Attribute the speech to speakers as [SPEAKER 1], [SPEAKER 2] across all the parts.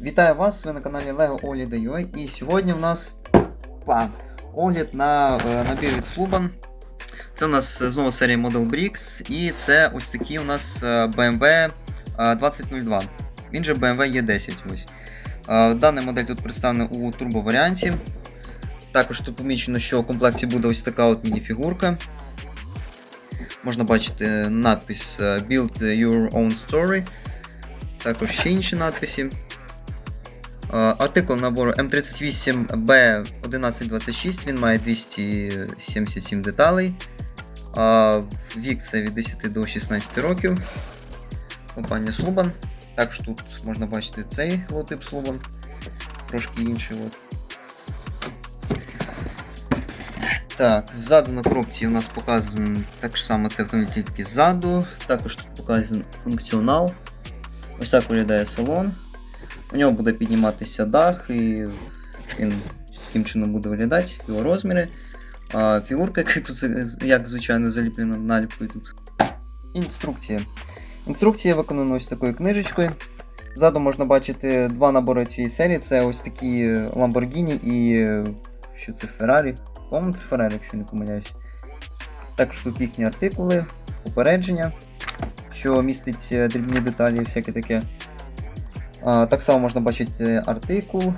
[SPEAKER 1] Вітаю вас! Ви на каналі LEGO Oglіда.ua і сьогодні в нас па, огляд на е, набір від Sluban. Це у нас е, знову серія Model Bricks, і це ось такий у нас е, BMW е, 2002. Він же BMW E10. Ось. Е, Дана модель тут представлена у турбоваріанті. Також тут помічено, що в комплекті буде ось така от мініфігурка. Можна бачити надпис е, Build Your Own Story. Також ще інші надписи. Е, Артикул набору М38B1126, він має 277 деталей. Вік це від 10 до 16 років. Компанія Sluban. Також тут можна бачити цей логотип Sluban. Трошки інший. От. Так, ззаду на коробці у нас показано так само це автомобіль тільки ззаду. Також тут показаний функціонал. Ось так виглядає салон. У нього буде підніматися дах, і він таким чином буде виглядати, його розміри. А, фігурка, яка тут, як звичайно, заліплена наліпкою тут. Інструкція. Інструкція виконана ось такою книжечкою. Ззаду можна бачити два набори цієї серії. Це ось такі Lamborghini і. Що це Ferrari? По-моєму, це Ferrari, якщо не помиляюсь. Також тут їхні артикули, попередження, що містить дрібні деталі і всяке таке. Так само можна бачити артикул.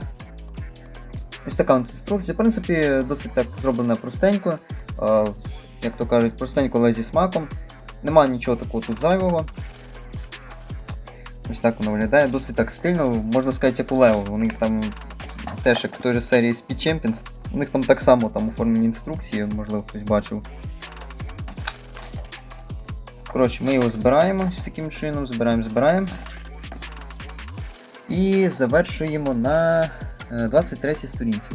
[SPEAKER 1] Ось така інструкція. В принципі, досить так зроблена простенько. Як то кажуть, простенько, але зі смаком. Немає нічого такого тут зайвого. Ось так воно виглядає, досить так стильно, можна сказати, як у Лео. У них там теж як в той же серії Speed Champions, у них там так само там оформлені інструкції, можливо, хтось бачив. Коротше, ми його збираємо ось таким чином, збираємо, збираємо. І завершуємо на 23 сторінці.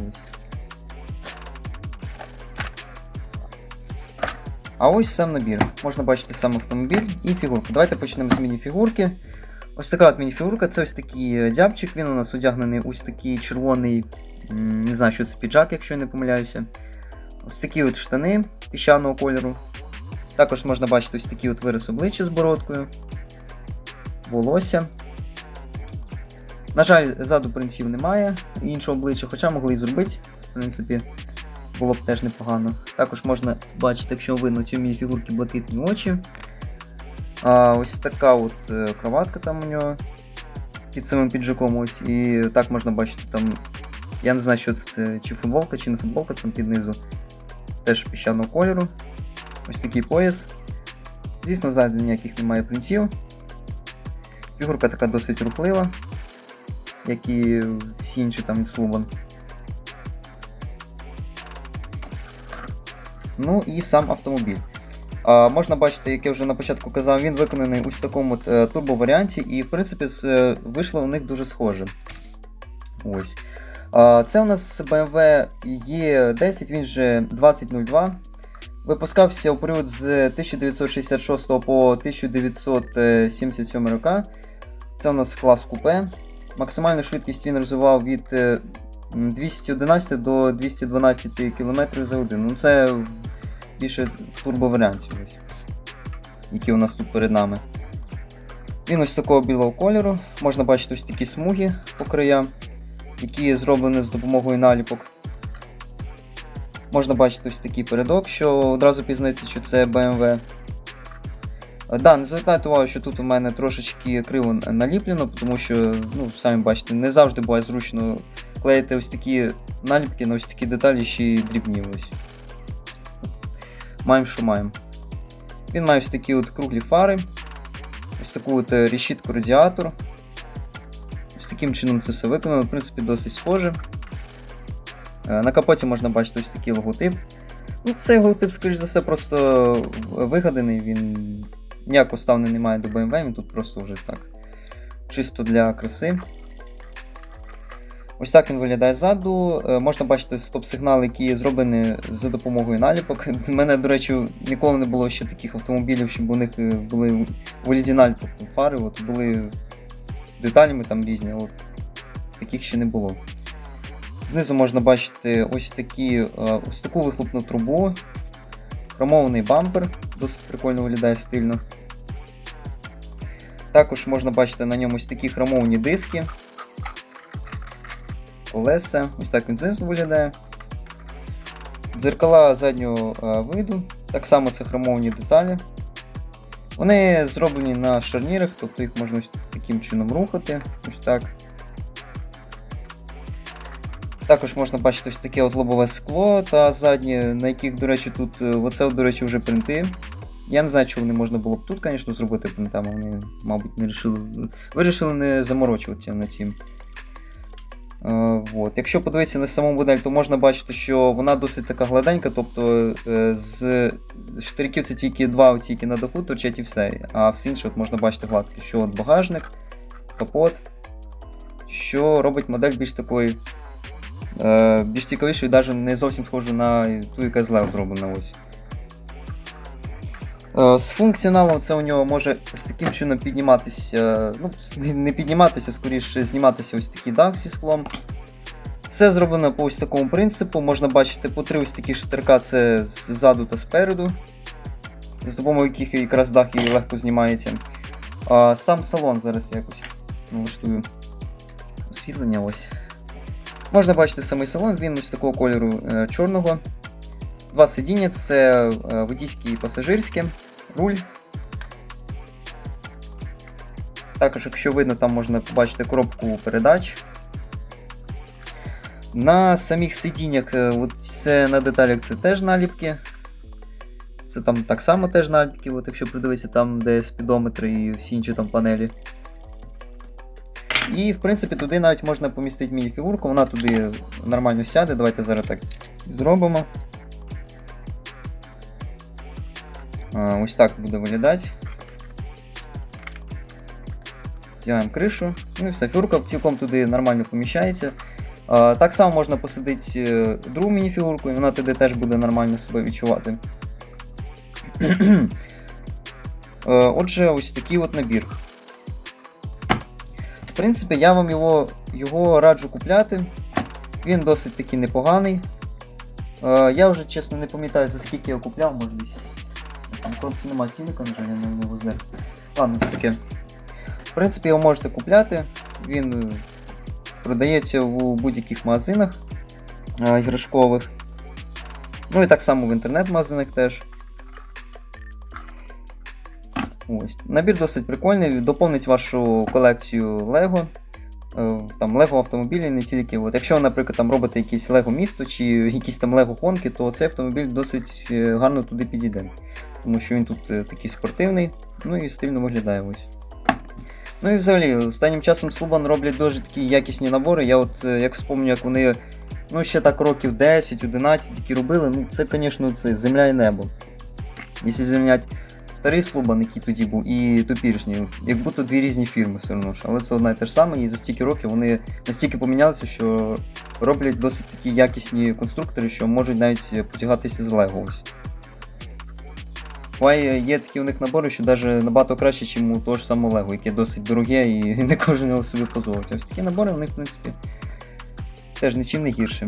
[SPEAKER 1] А ось сам набір. Можна бачити сам автомобіль і фігурку. Давайте почнемо з мініфігурки. Ось така от мініфігурка, це ось такий е, дябчик, він у нас одягнений ось такий червоний, не знаю, що це піджак, якщо я не помиляюся. Ось такі от штани піщаного кольору. Також можна бачити ось такий от вираз обличчя з бородкою, волосся. На жаль, ззаду принців немає іншого обличчя, хоча могли і зробити, в принципі, було б теж непогано. Також можна бачити, якщо видно цю мініфігурки блакитні очі. А, ось така от е, кроватка там у нього під самим піджаком. ось. І так можна бачити там. Я не знаю, що це, це чи футболка, чи не футболка там під низу. Теж піщаного кольору. Ось такий пояс. Звісно, ззаду ніяких немає принців. Фігурка така досить рухлива, як і всі інші там від Слубан. Ну і сам автомобіль. А, можна бачити, як я вже на початку казав, він виконаний в такому е, турбоваріанті, і в принципі е, вийшло у них дуже схоже. Ось. А, це у нас BMW E10, він же 2002. Випускався у період з 1966 по 1977 роки. Це у нас клас купе. Максимальну швидкість він розвивав від е, 211 до 212 км за годину. Ну, це більше в турбоваріанті, які у нас тут перед нами. Він ось такого білого кольору. Можна бачити ось такі смуги по краям, які зроблені з допомогою наліпок. Можна бачити ось такий передок, що одразу пізнається, що це BMW. Е, Да, не звертайте увагу, що тут у мене трошечки криво наліплено, тому що, ну, самі бачите, не завжди буває зручно клеїти ось такі наліпки на ось такі деталі, ще й дрібні. ось. Маємо, що маємо. Він має ось такі от круглі фари, ось таку от е, решітку радіатор. Ось таким чином це все виконано, в принципі, досить схоже. Е, На капоті можна бачити ось такий логотип. Ну, Цей логотип, скоріш за все, просто вигаданий, він ніякого ставлення не має до BMW, він тут просто вже так. Чисто для краси. Ось так він виглядає ззаду. Е, Можна бачити стоп-сигнали, які зроблені за допомогою наліпок. У мене, до речі, ніколи не було ще таких автомобілів, щоб у них е, були вигляді наліпок фари, от були деталями там різні, от таких ще не було. Знизу можна бачити ось, такі, е, ось таку вихлопну трубу, хромований бампер, досить прикольно виглядає стильно. Також можна бачити на ньому ось такі хромовані диски. колеса. Ось так він знизу виглядає. Дзеркала заднього е, виду. Так само це хромовані деталі. Вони зроблені на шарнірах, тобто їх можна ось таким чином рухати. Ось так. Також можна бачити ось таке от лобове скло та заднє, на яких, до речі, тут е, оце, до речі, вже принти. Я не знаю, чи вони можна було б тут, звісно, зробити принтами, вони, мабуть, не рішили. Вирішили не заморочуватися на цим. Е, от. Якщо подивитися на саму модель, то можна бачити, що вона досить така гладенька, тобто е, з штирків це тільки два оці, на даху торчать і все. А все інше от можна бачити гладко, що от багажник, капот, що робить модель більш такою. Е, більш цікавішою, навіть не зовсім схожу на ту, яка з Leo зроблена ось. Е, З функціоналом це у нього може з таким чином підніматися, ну, не підніматися, скоріше зніматися ось такий дах зі склом. Все зроблено по ось такому принципу. Можна бачити по три ось такі штерка це ззаду та спереду, з допомогою яких якраз дах і легко знімається. А сам салон зараз якось налаштую освітлення ось. Можна бачити самий салон, він ось такого кольору е, чорного. Два сидіння це е, водійське і пасажирське, руль. Також, якщо видно, там можна побачити коробку передач. На самих сидіннях, е, от це на деталях це теж наліпки. Це там так само теж наліпки, от якщо придивитися там, де спідометри і всі інші там панелі. І, в принципі, туди навіть можна помістити мініфігурку, вона туди нормально сяде. Давайте зараз так зробимо. Ось так буде виглядати. Здягаємо кришу. Ну і все, фігурка цілком туди нормально поміщається. Так само можна посадити е, другу мініфігурку, і вона туди теж буде нормально себе відчувати. Е, Отже, ось такий от набір. В принципі, я вам його, його раджу купляти. Він досить таки непоганий. Е, я вже чесно не пам'ятаю за скільки я купляв, може десь. Там цінника, на жаль, я не його здер. Ладно, це таке. В принципі, його можете купляти. Він е, продається в будь-яких магазинах е, іграшкових. Ну і так само в інтернет-магазинах теж. Ось. Набір досить прикольний, доповнить вашу колекцію Лего. Е, Там Лего автомобілі не тільки. От, якщо, наприклад, там робите якесь Лего місто чи якісь там Лего гонки, то цей автомобіль досить е, гарно туди підійде. Тому що він тут е, такий спортивний, ну і стильно виглядає ось. Ну і взагалі, останнім часом Sluban роблять дуже такі якісні набори. Я от як вспомню, як вони ну, ще так років 10-11 які робили, ну це, звісно, це земля і небо. Якщо зрівняти старий Слубан, який тоді був, і тепірішній, як будто дві різні фірми все одно ж. Але це одна і те ж саме, і за стільки років вони настільки помінялися, що роблять досить такі якісні конструктори, що можуть навіть потягатися з ось. Буває, є такі у них набори, що навіть набагато краще, ніж у того ж самого Лего, яке досить дороге і не кожен його собі дозволить. Ось такі набори, вони, в принципі, теж нічим не гірші.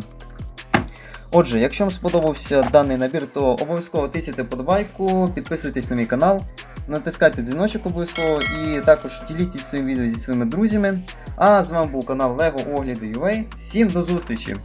[SPEAKER 1] Отже, якщо вам сподобався даний набір, то обов'язково тисяйте подобайку, підписуйтесь на мій канал, натискайте дзвіночок обов'язково і також діліться своїм відео зі своїми друзями. А з вами був канал LEGO Огляди UA. Всім до зустрічі!